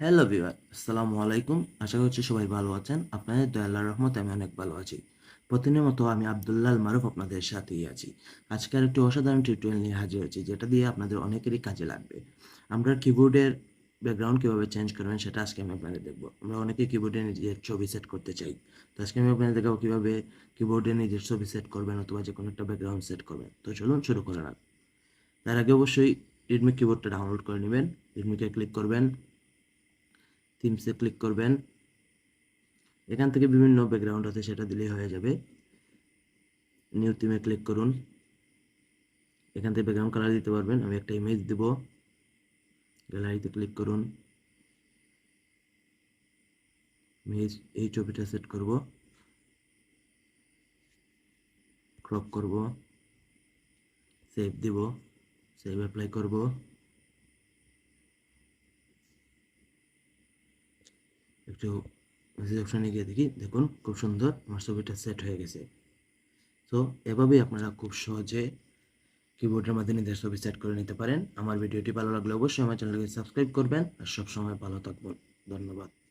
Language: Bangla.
হ্যালো বিভার আসসালামু আলাইকুম আশা করছি সবাই ভালো আছেন। আপনাদের দয়াল্লাহ রহমত আমি অনেক ভালো আছি। প্রতিদিনের মতো আমি আবদুল্লাহ মারুফ আপনাদের সাথেই আছি। আজকে আর একটি অসাধারণ টিউটোরিয়াল নিয়ে হাজির হয়েছি, যেটা দিয়ে আপনাদের অনেকেরই কাজে লাগবে। আমরা কিবোর্ডের ব্যাকগ্রাউন্ড কীভাবে চেঞ্জ করবেন সেটা আজকে আমি আপনাদের দেখব। আমরা অনেকে কিবোর্ডে নিজের ছবি সেট করতে চাই। তো আজকে আমি আপনাদের দেখাবো কীভাবে কিবোর্ডে নিজের ছবি সেট করবেন অথবা যে কোনো একটা ব্যাকগ্রাউন্ড সেট করবেন। তো চলুন শুরু করে না তার আগে অবশ্যই রেডমি কিবোর্ডটা ডাউনলোড করে নেবেন। রেডমিকে ক্লিক করবেন। থিমসে ক্লিক করবেন। এখান থেকে বিভিন্ন ব্যাকগ্রাউন্ড আছে, সেটা দিলেই হয়ে যাবে। নিউ থিমে ক্লিক করুন। এখান থেকে ব্যাকগ্রাউন্ড কালার দিতে পারবেন। আমি একটা ইমেজ দেব। গ্যালারিতে ক্লিক করুন। এই ছবিটা সেট করব। ক্রপ করব। সেভ দিব। সেভ অ্যাপ্লাই করব। একটু মেসেজ অপশানে গিয়ে দেখি। দেখুন, খুব সুন্দর আমার ছবিটা সেট হয়ে গেছে। তো এভাবেই আপনারা খুব সহজে কিবোর্ডের মাধ্যমে নিজের ছবি সেট করে নিতে পারেন। আমার ভিডিওটি ভালো লাগলে অবশ্যই আমার চ্যানেলকে সাবস্ক্রাইব করবেন। আর সবসময় ভালো থাকবেন। ধন্যবাদ।